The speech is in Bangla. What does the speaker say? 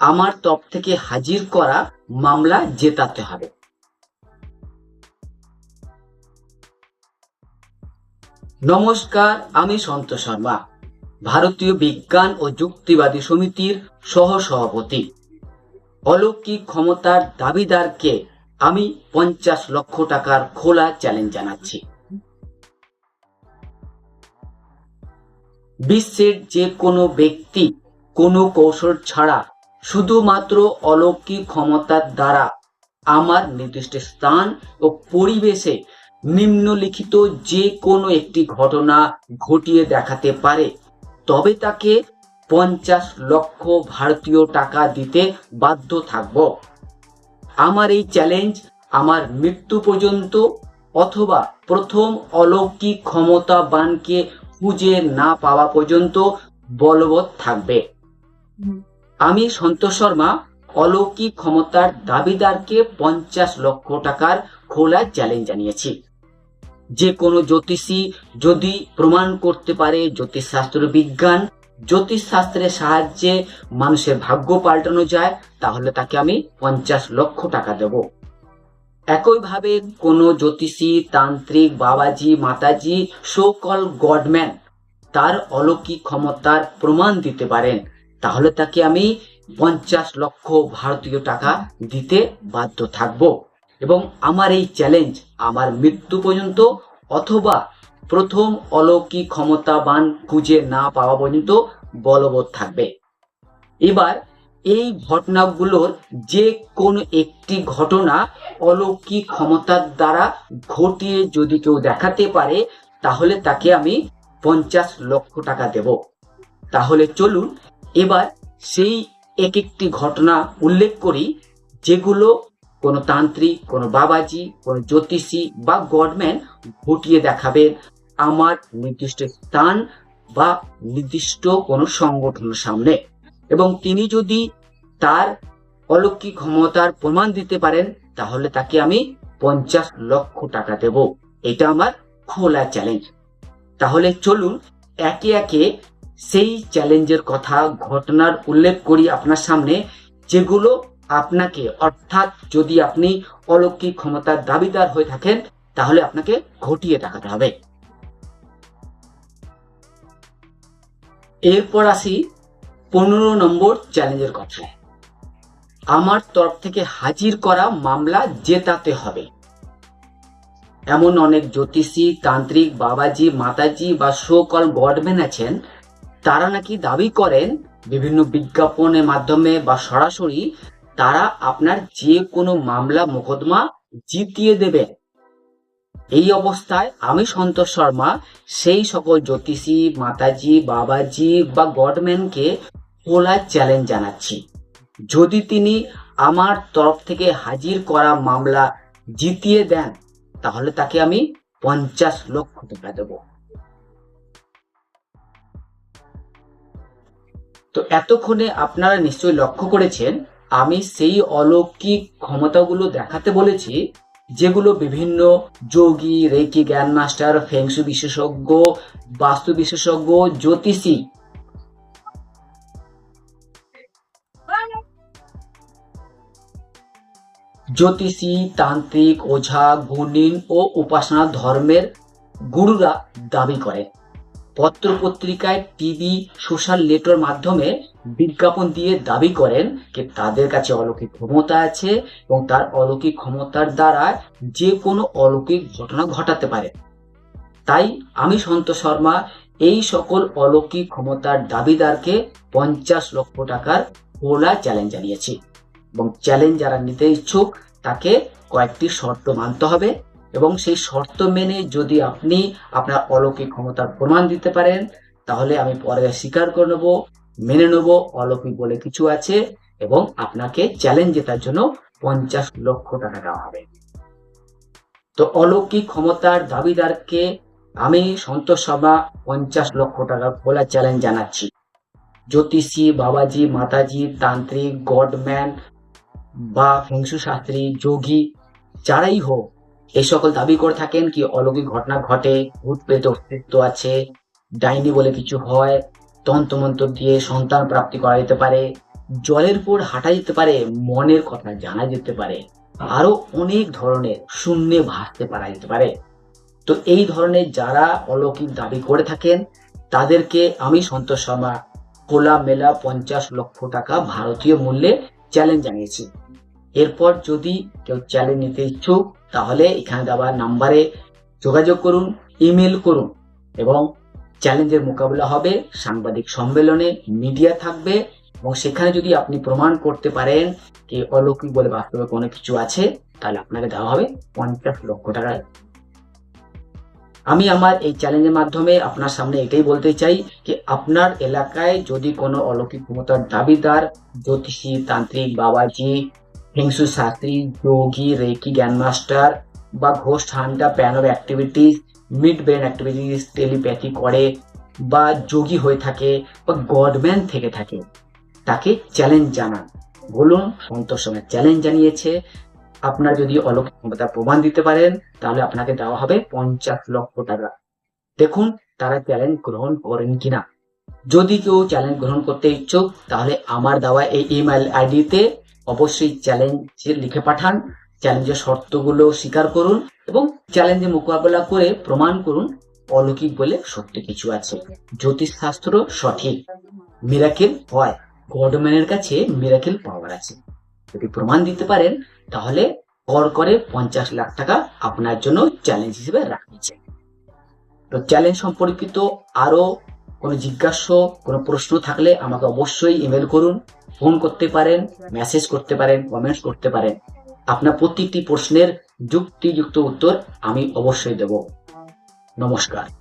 আমার তরফ থেকে হাজির করা মামলা জেতাতে হবে। নমস্কার, আমি সন্তোষ শর্মা, ভারতীয় বিজ্ঞান ও যুক্তিবাদী সমিতির সহ সভাপতি অলৌকিক ক্ষমতার দাবিদারকে আমি পঞ্চাশ লক্ষ টাকার খোলা চ্যালেঞ্জ জানাচ্ছি। বিশ্বের যে কোনো ব্যক্তি কোনো কৌশল ছাড়া শুধুমাত্র অলৌকিক ক্ষমতার দ্বারা আমার নির্দিষ্ট স্থান ও পরিবেশে নিম্নলিখিত যে কোনো একটি ঘটনা ঘটিয়ে দেখাতে পারে, তবে তাকে পঞ্চাশ লক্ষ ভারতীয় টাকা দিতে বাধ্য থাকব। আমার এই চ্যালেঞ্জ আমার মৃত্যু পর্যন্ত অথবা প্রথম অলৌকিক ক্ষমতাবানকে খুঁজে না পাওয়া পর্যন্ত বলবৎ থাকবে। আমি সন্তোষ শর্মা, অলৌকিক ক্ষমতার দাবিদারকে পঞ্চাশ লক্ষ টাকার খোলা চ্যালেঞ্জ জানিয়েছি। যে কোনো জ্যোতিষী যদি প্রমাণ করতে পারে জ্যোতিষশাস্ত্র বিজ্ঞান, জ্যোতিষশাস্ত্রের সাহায্যে মানুষের ভাগ্য পাল্টানো যায়, তাহলে তাকে আমি পঞ্চাশ লক্ষ টাকা দেব। একইভাবে কোনো জ্যোতিষী, তান্ত্রিক, বাবাজি, মাতাজি সোকল গডম্যান তার অলৌকিক ক্ষমতার প্রমাণ দিতে পারেন। তাহলে তাকে আমি পঞ্চাশ লক্ষ ভারতীয় টাকা দিতে বাধ্য থাকব। এবং আমার এই চ্যালেঞ্জ আমার মৃত্যু পর্যন্ত অথবা প্রথম অলৌকিক ক্ষমতাবান খুঁজে না পাওয়া পর্যন্ত বলবৎ থাকবে। এবার এই ঘটনাগুলোর যে কোনো একটি ঘটনা অলৌকিক ক্ষমতার দ্বারা ঘটিয়ে যদি কেউ দেখাতে পারে, তাহলে তাকে আমি পঞ্চাশ লক্ষ টাকা দেব। তাহলে চলুন এবার সেই এক একটি ঘটনা উল্লেখ করি, যেগুলো কোনো তান্ত্রিক, কোনো বাবাজি, কোনো জ্যোতিষী বা গডম্যান ঘটিয়ে দেখাবেন আমার নির্দিষ্ট স্থান বা নির্দিষ্ট কোনো সংগঠনের সামনে। এবং তিনি যদি তার অলৌকিক ক্ষমতার প্রমাণ দিতে পারেন, তাহলে তাকে আমি পঞ্চাশ লক্ষ টাকা দেব। এটা আমার খোলা চ্যালেঞ্জ তাহলে চলুন একে একে সেই চ্যালেঞ্জের কথা, ঘটনার উল্লেখ করি আপনার সামনে, যেগুলো আপনাকে, অর্থাৎ যদি আপনি অলৌকিক ক্ষমতার দাবিদার হয়ে থাকেন, তাহলে আপনাকে ঘটিয়ে দেখাতে হবে। এরপর আসি পনেরো নম্বর চ্যালেঞ্জের কথায় আমার তরফ থেকে হাজির করা মামলা জেতাতে হবে। এমন অনেক জ্যোতিষী, তান্ত্রিক বাবাজি, মাতাজি বা সোকল গডম্যান আছেন তারা নাকি দাবি করেন বিভিন্ন বিজ্ঞাপনের মাধ্যমে বা সরাসরি তারা আপনার যে কোনো মামলা, মোকদ্দমা জিতিয়ে দেবেন এই অবস্থায় আমি সন্তোষ শর্মা, সেই সকল জ্যোতিষী, মাতাজি, বাবাজি বা গডম্যানকে খোলা চ্যালেঞ্জ জানাচ্ছি। যদি তিনি আমার তরফ থেকে হাজির করা মামলা জিতিয়ে দেন, তাহলে তাকে আমি পঞ্চাশ লক্ষ টাকা দেব। তো এতক্ষণে আপনারা নিশ্চয়ই লক্ষ্য করেছেন, আমি সেই অলৌকিক ক্ষমতাগুলো দেখাতে বলেছি, যেগুলো বিভিন্ন যোগী, রেকি জ্ঞান মাস্টার ফেংসু বিশেষজ্ঞ, বাস্তু বিশেষজ্ঞ, জ্যোতিষী। জ্যোতিষী, তান্ত্রিক, ওঝা, গুণিন ও উপাসনা ধর্মের গুরুরা দাবি করে। পত্র পত্রিকায় টিভি, সোশ্যাল নেটওয়ার্ক মাধ্যমে বিজ্ঞাপন দিয়ে দাবি করেন যে তাদের কাছে অলৌকিক ক্ষমতা আছে এবং তার অলৌকিক ক্ষমতার দ্বারা যে কোনো অলৌকিক ঘটনা ঘটাতে পারে। তাই আমি সন্তোষ শর্মা, এই সকল অলৌকিক ক্ষমতার দাবিদারকে পঞ্চাশ লক্ষ টাকার খোলা চ্যালেঞ্জ জানিয়েছি এবং চ্যালেঞ্জ যারা নিতে ইচ্ছুক তাকে কয়েকটি শর্ত মানতে হবে। এবং সেই শর্ত মেনে যদি আপনি আপনার অলৌকিক ক্ষমতার প্রমাণ দিতে পারেন, তাহলে আমি পরে স্বীকার করে নেব, মেনে নেব, অলৌকিক বলে কিছু আছে এবং আপনাকে চ্যালেঞ্জ জেতার জন্য পঞ্চাশ লক্ষ টাকা দেওয়া হবে। তো অলৌকিক ক্ষমতার দাবিদারকে আমি সন্তোষ শর্মা পঞ্চাশ লক্ষ টাকা খোলা চ্যালেঞ্জ জানাচ্ছি। জ্যোতিষী, বাবাজি, মাতাজি, তান্ত্রিক, গডম্যান বা ফেংসু শাস্ত্রী, যোগী, যারাই হোক এই সকল দাবি করে থাকেন কি অলৌকিক ঘটনা ঘটে, ভূত প্রেত অস্তিত্ব আছে, ডাইনি বলে কিছু হয়, তন্ত্রমন্ত্র দিয়ে সন্তান প্রাপ্তি করা যেতে পারে, জলের উপর হাঁটা যেতে পারে, মনের কথা জানা যেতে পারে আরও অনেক ধরনের শূন্যে ভাসতে পারা যেতে পারে। তো এই ধরনের যারা অলৌকিক দাবি করে থাকেন, তাদেরকে আমি সন্তোষ শর্মা খোলা মেলা পঞ্চাশ লক্ষ টাকা ভারতীয় মূল্যে চ্যালেঞ্জ জানিয়েছি। এরপর যদি কেউ চ্যালেঞ্জ নিতে ইচ্ছুক, তাহলে এখানে দেওয়া নাম্বারে যোগাযোগ করুন ইমেল করুন এবং চ্যালেঞ্জের মোকাবিলা হবে, সাংবাদিক সম্মেলনে মিডিয়া থাকবে এবং সেখানে যদি আপনি প্রমাণ করতে পারেন যে অলৌকিক বলে বাস্তবে কোনো কিছু আছে, তাহলে আপনাকে দেওয়া হবে পঞ্চাশ লক্ষ টাকা। আমি আমার এই চ্যালেঞ্জের মাধ্যমে আপনার সামনে এটাই বলতে চাই যে আপনার এলাকায় যদি কোনো অলৌকিক ক্ষমতার দাবিদার, জ্যোতিষী, তান্ত্রিক, বাবাজি হিংসু শাস্ত্রী যোগী, রেকি জ্ঞানমাস্টার বা ghost hunter pan of activities mid brain activities telepathy করে বা যোগী হয়ে থাকে বা গডম্যান থেকে থাকে, তাকে চ্যালেঞ্জ জানান। বলুন, সন্তোষ সঙ্গে চ্যালেঞ্জ জানিয়েছে। আপনার যদি অলৌকিক ক্ষমতা প্রমাণ দিতে পারেন, তাহলে আপনাকে দেওয়া হবে পঞ্চাশ লক্ষ টাকা। দেখুন, তারা চ্যালেঞ্জ গ্রহণ করেন কিনা। যদি কেউ চ্যালেঞ্জ গ্রহণ করতে ইচ্ছুক, তাহলে আমার দেওয়া এই ইমেল আইডিতে অবশ্যই চ্যালেঞ্জ লিখে পাঠান চ্যালেঞ্জের শর্তগুলো স্বীকার করুন এবং চ্যালেঞ্জে মোকাবেলা করে প্রমাণ করুন অলৌকিক বলে সত্যি কিছু আছে। জ্যোতিষ শাস্ত্র সঠিক। মিরাকেল হয়। গডম্যানের কাছে মিরাকেল পাওয়ার আছে। যদি প্রমাণ দিতে পারেন, তাহলে কর করে পঞ্চাশ লাখ টাকা আপনার জন্য চ্যালেঞ্জ হিসেবে রাখছে তো চ্যালেঞ্জ সম্পর্কিত আরও কোনো জিজ্ঞাস্য কোনো প্রশ্ন থাকলে আমাকে অবশ্যই ইমেল করুন। ফোন করতে পারেন মেসেজ করতে পারেন কমেন্টস করতে পারেন। আপনার প্রতিটি প্রশ্নের যুক্তিযুক্ত উত্তর আমি অবশ্যই দেব। নমস্কার।